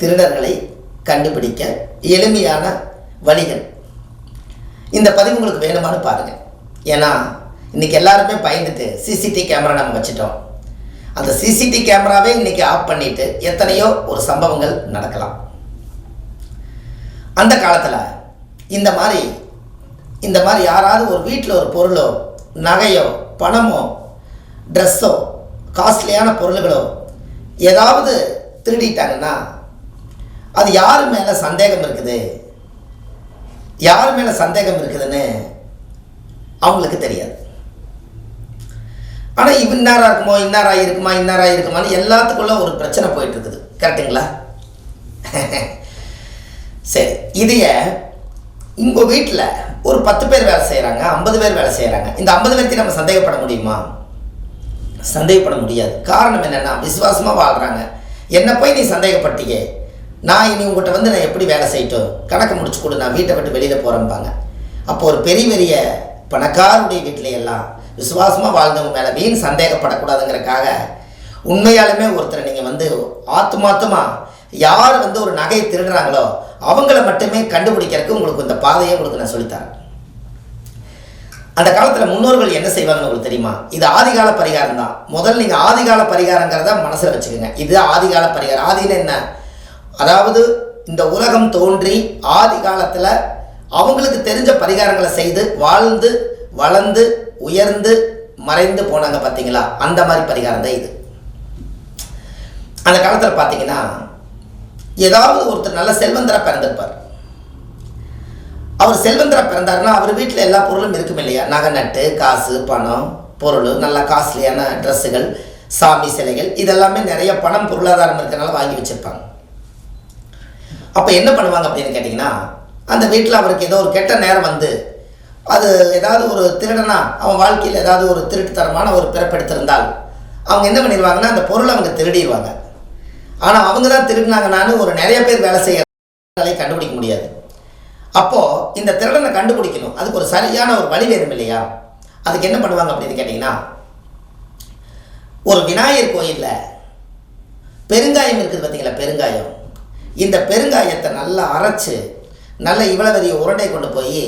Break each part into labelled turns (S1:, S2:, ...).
S1: திருடர்களை கண்டுபிடிக்க எளிமையான வழிகள். இந்த பதிவு உங்களுக்கு வேணுமான்னு பாருங்கள் ஏன்னா இன்றைக்கி எல்லாருமே பயந்துட்டு சிசிடிவி கேமரா நம்ம வச்சுட்டோம். அந்த சிசிடிவி கேமராவே இன்றைக்கி ஆஃப் பண்ணிட்டு எத்தனையோ ஒரு சம்பவங்கள் நடக்கலாம். அந்த காலத்தில் இந்த மாதிரி இந்த மாதிரி யாராவது ஒரு வீட்டில் ஒரு பொருளோ நகையோ பணமோ ட்ரெஸ்ஸோ காஸ்ட்லியான பொருள்களோ ஏதாவது திருடிட்டாங்கன்னா அது யார் மேலே சந்தேகம் இருக்குது? யார் மேலே சந்தேகம் இருக்குதுன்னு அவங்களுக்கு தெரியாது. ஆனால் இவ் இன்னாரா இருக்குமோ இன்னாரா இருக்குமா இன்னாரா இருக்குமான்னு எல்லாத்துக்குள்ள ஒரு பிரச்சனை போயிட்டு இருக்குது கரெக்டுங்களா சரி இதைய உங்கள் வீட்டில் ஒரு பத்து பேர் வேலை செய்கிறாங்க ஐம்பது பேர் வேலை செய்கிறாங்க இந்த ஐம்பது பேர்த்தையும் நம்ம சந்தேகப்பட முடியுமா? சந்தேகப்பட முடியாது. காரணம் என்னென்னா விசுவாசமாக வாழ்கிறாங்க என்னை போய் நீ சந்தேகப்பட்டீங்க நான் இனி உங்கள்கிட்ட வந்து நான் எப்படி வேலை செய்யட்டும்? கணக்கு முடிச்சு கொடு நான் வீட்டை விட்டு வெளியில் போகிறேன்பாங்க அப்போ ஒரு பெரிய பெரிய பணக்காருடைய வீட்டில எல்லாம் விசுவாசமாக வாழ்ந்தவங்க மேலே வீண் சந்தேகப்படக்கூடாதுங்கிறக்காக உண்மையாலுமே ஒருத்தரை நீங்கள் வந்து ஆத்துமாத்தமாக யார் வந்து ஒரு நகையை திருடுறாங்களோ அவங்கள மட்டுமே கண்டுபிடிக்கிறதுக்கு உங்களுக்கு இந்த பாதையை உங்களுக்கு நான் சொல்லித்தரேன். அந்த காலத்தில் முன்னோர்கள் என்ன செய்வாங்கன்னு உங்களுக்கு தெரியுமா? இது ஆதிகால பரிகாரம் தான் முதல்ல நீங்கள் ஆதிகால பரிகாரங்கிறத மனசில் வச்சுக்கோங்க. இது ஆதிகால பரிகாரம். ஆதியில் என்ன? அதாவது இந்த உலகம் தோன்றி ஆதி காலத்தில் அவங்களுக்கு தெரிஞ்ச பரிகாரங்களை செய்து வாழ்ந்து வளர்ந்து உயர்ந்து மறைந்து போனாங்க பார்த்தீங்களா அந்த மாதிரி பரிகாரம் தான் இது. அந்த காலத்தில் பார்த்தீங்கன்னா ஏதாவது ஒருத்தர் நல்ல செல்வந்தராக பிறந்திருப்பார். அவர் செல்வந்தராக பிறந்தாருன்னா அவர் வீட்டில் எல்லா பொருளும் இருக்கும் இல்லையா? நகை நட்டு காசு பணம் பொருள் நல்ல காஸ்ட்லியான ட்ரெஸ்ஸுகள் சாமி சிலைகள் இதெல்லாமே நிறைய பணம் பொருளாதாரம் இருக்கிறனால வாங்கி வச்சுருப்பாங்க. அப்போ என்ன பண்ணுவாங்க அப்படின்னு கேட்டிங்கன்னா அந்த வீட்டில் அவருக்கு ஏதோ ஒரு கெட்ட நேரம் வந்து அது ஏதாவது ஒரு திருடனா அவன் வாழ்க்கையில் ஏதாவது ஒரு திருட்டுத்தரமான ஒரு பிறப்பெடுத்திருந்தால் அவங்க என்ன பண்ணிடுவாங்கன்னா அந்த பொருளை அவங்க திருடிடுவாங்க. ஆனால் அவங்க தான் திருடினாங்கனான்னு ஒரு நிறைய பேர் வேலை செய்யறதை கண்டுபிடிக்க முடியாது. அப்போது இந்த திருடனை கண்டுபிடிக்கணும். அதுக்கு ஒரு சரியான ஒரு வழி வேணும் இல்லையா? அதுக்கு என்ன பண்ணுவாங்க அப்படின்னு கேட்டிங்கன்னா ஒரு விநாயகர் கோயிலில் பெருங்காயம் இருக்குது பார்த்தீங்களா பெருங்காயம். இந்த பெருங்காயத்தை நல்லா அரைச்சு நல்ல இவ்வளோ பெரிய உருண்டை கொண்டு போய்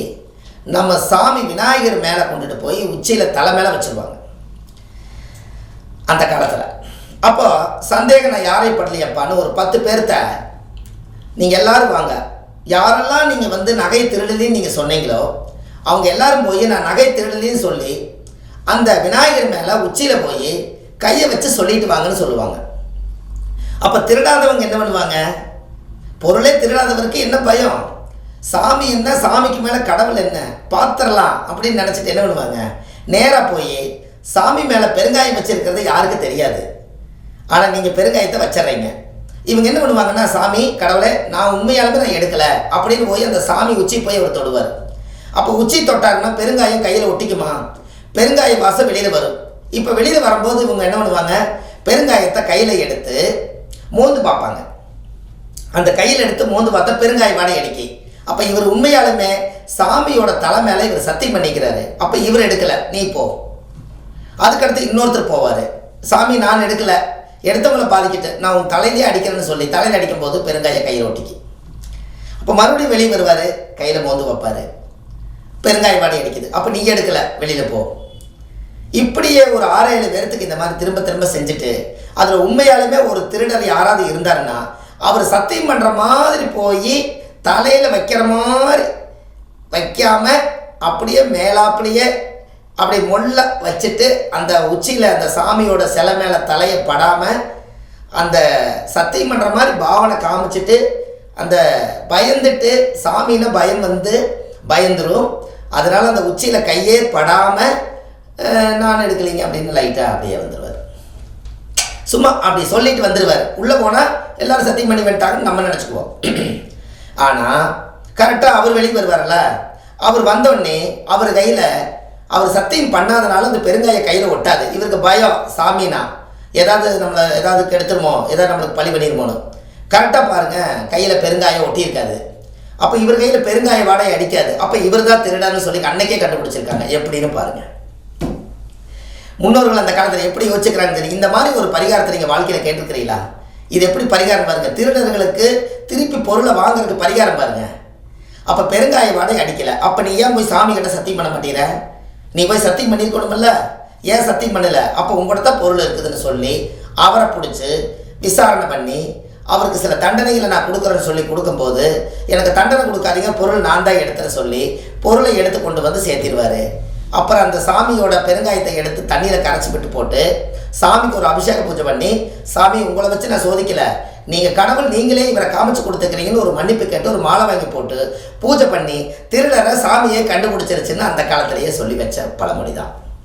S1: நம்ம சாமி விநாயகர் மேலே கொண்டுட்டு போய் உச்சியில் தலை மேலே வச்சுருவாங்க. அந்த காலத்தில். அப்போ சந்தேகம் நான் யாரை படலையப்பான்னு ஒரு பத்து பேர்த்த நீங்கள் எல்லாரும் வாங்க. யாரெல்லாம் நீங்கள் வந்து நகை திருடலின்னு நீங்கள் சொன்னீங்களோ அவங்க எல்லாரும் போய் நான் நகை திருடலின்னு சொல்லி அந்த விநாயகர் மேலே உச்சியில் போய் கையை வச்சு சொல்லிட்டு வாங்கன்னு சொல்லுவாங்க. அப்போ திருடாதவங்க என்ன பண்ணுவாங்க? பொருளே திருடாதவருக்கு என்ன பயம்? சாமி என்ன? சாமிக்கு மேலே கடவுள் என்ன? பார்த்துடலாம் அப்படின்னு நினச்சிட்டு என்ன பண்ணுவாங்க? நேராக போய் சாமி மேலே பெருங்காயம் வச்சிருக்கிறது யாருக்கு தெரியாது. ஆனால் நீங்கள் பெருங்காயத்தை வச்சிட்றீங்க. இவங்க என்ன பண்ணுவாங்கன்னா சாமி கடவுளை நான் உண்மையாலுமே நான் எடுக்கலை அப்படின்னு போய் அந்த சாமி உச்சி போய் அவர் தொடுவார். அப்போ உச்சி தொட்டாருன்னா பெருங்காயம் கையில் ஒட்டிக்குமா? பெருங்காய வாசம் வெளியில் வரும். இப்போ வெளியில் வரும்போது இவங்க என்ன பண்ணுவாங்க? பெருங்காயத்தை கையில் எடுத்து மோந்து பார்ப்பாங்க. அந்த கையில் எடுத்து மோந்து பார்த்தா பெருங்காய் வாடை அடிக்கி. அப்போ இவர் உண்மையாலுமே சாமியோட தலை மேலே இவர் சத்தியம் பண்ணிக்கிறாரு. அப்போ இவர் எடுக்கலை. நீ போ. அதுக்கடுத்து இன்னொருத்தர் போவார். சாமி நான் எடுக்கலை. எடுத்தவங்களை பாதிக்கிட்டு நான் உன் தலையிலே அடிக்கிறேன்னு சொல்லி தலையில் அடிக்கும்போது பெருங்காயை கையில் ஒட்டிக்கு. அப்போ மறுபடியும் வெளியே வருவார். கையில் மோந்து வைப்பார். பெருங்காய வாடை அடிக்குது. அப்போ நீ எடுக்கலை. வெளியில் போ. இப்படியே ஒரு ஆறு ஏழு பேர்த்துக்கு இந்த மாதிரி திரும்ப திரும்ப செஞ்சுட்டு அதில் உண்மையாலுமே ஒரு திருடர் யாராவது இருந்தாருன்னா அவர் சத்தியம் பண்ணுற மாதிரி போய் தலையில் வைக்கிற மாதிரி வைக்காம அப்படியே மேலாப்பிலேயே அப்படி முள்ள வச்சுட்டு அந்த உச்சியில் அந்த சாமியோட சிலை மேலே தலையை படாமல் அந்த சத்தியம் பண்ணுற மாதிரி பாவனை காமிச்சிட்டு அந்த பயந்துட்டு சாமின்னு பயம் வந்து பயந்துடும் அதனால் அந்த உச்சியில் கையே படாமல் நான் எடுக்கலைங்க அப்படின்னு லைட்டாக அப்படியே வந்துடுவேன் சும்மா அப்படி சொல்லிட்டு வந்துடுவார் உள்ளே போனால் எல்லாரும் சத்தியம் பண்ணி வந்துட்டாங்கன்னு நம்ம நினச்சிக்குவோம். ஆனால் கரெக்டாக அவர் வெளியே வருவார்ல. அவர் வந்தோடனே அவர் கையில் அவர் சத்தியம் பண்ணாதனால அந்த பெருங்காய கையில் ஒட்டாது. இவருக்கு பயம் சாமினா ஏதாவது நம்மளை ஏதாவது கெடுத்துருமோ ஏதாவது நம்மளுக்கு பழி பண்ணிருமோன்னு. கரெக்டாக பாருங்கள் கையில் பெருங்காயம் ஒட்டியிருக்காது அப்போ இவர் கையில் பெருங்காய வாடகை அடிக்காது. அப்போ இவர் தான் திருடான்னு சொல்லி அன்னைக்கே கண்டுபிடிச்சிருக்காங்க. எப்படின்னு பாருங்கள் முன்னோர்கள் அந்த காலத்தில் எப்படி யோசிச்சுக்கிறாங்க தெரியும்? இந்த மாதிரி ஒரு பரிகாரத்தை நீங்கள் வாழ்க்கையில் கேட்டிருக்கிறீங்களா? இது எப்படி பரிகாரம் பாருங்கள் திருடர்களுக்கு திருப்பி பொருளை வாங்குறதுக்கு பரிகாரம் பாருங்கள் அப்போ பெருங்காய வாடகை அடிக்கலை. அப்போ நீ ஏன் போய் சாமி கிட்ட சத்தியம் பண்ண மாட்டேங்கிற? நீ போய் சத்தியம் பண்ணிருக்கணுமில்ல ஏன் சத்தியம் பண்ணலை? அப்போ உங்கள்கிட்ட தான் பொருள் இருக்குதுன்னு சொல்லி அவரை பிடிச்சி விசாரணை பண்ணி அவருக்கு சில தண்டனைகளை நான் கொடுக்குறேன்னு சொல்லி கொடுக்கும்போது எனக்கு தண்டனை கொடுக்காதீங்க பொருள் நான் தான் எடுத்துன்னு சொல்லி பொருளை எடுத்து கொண்டு வந்து சேர்த்திடுவார் அப்புறம் அந்த சாமியோட பெருங்காயத்தை எடுத்து தண்ணியில் கரைச்சி விட்டு போட்டு சாமிக்கு ஒரு அபிஷேக பூஜை பண்ணி சாமி உங்களை வச்சு நான் சோதிக்கல. நீங்கள் கடவுள் நீங்களே இவரை காமிச்சு கொடுத்துக்கிறீங்கன்னு ஒரு மன்னிப்பு கேட்டு ஒரு மாலை வாங்கி போட்டு பூஜை பண்ணி திருடரை சாமியை கண்டுபிடிச்சிருச்சுன்னு அந்த காலத்திலேயே சொல்லி வச்ச பழமொழி தான்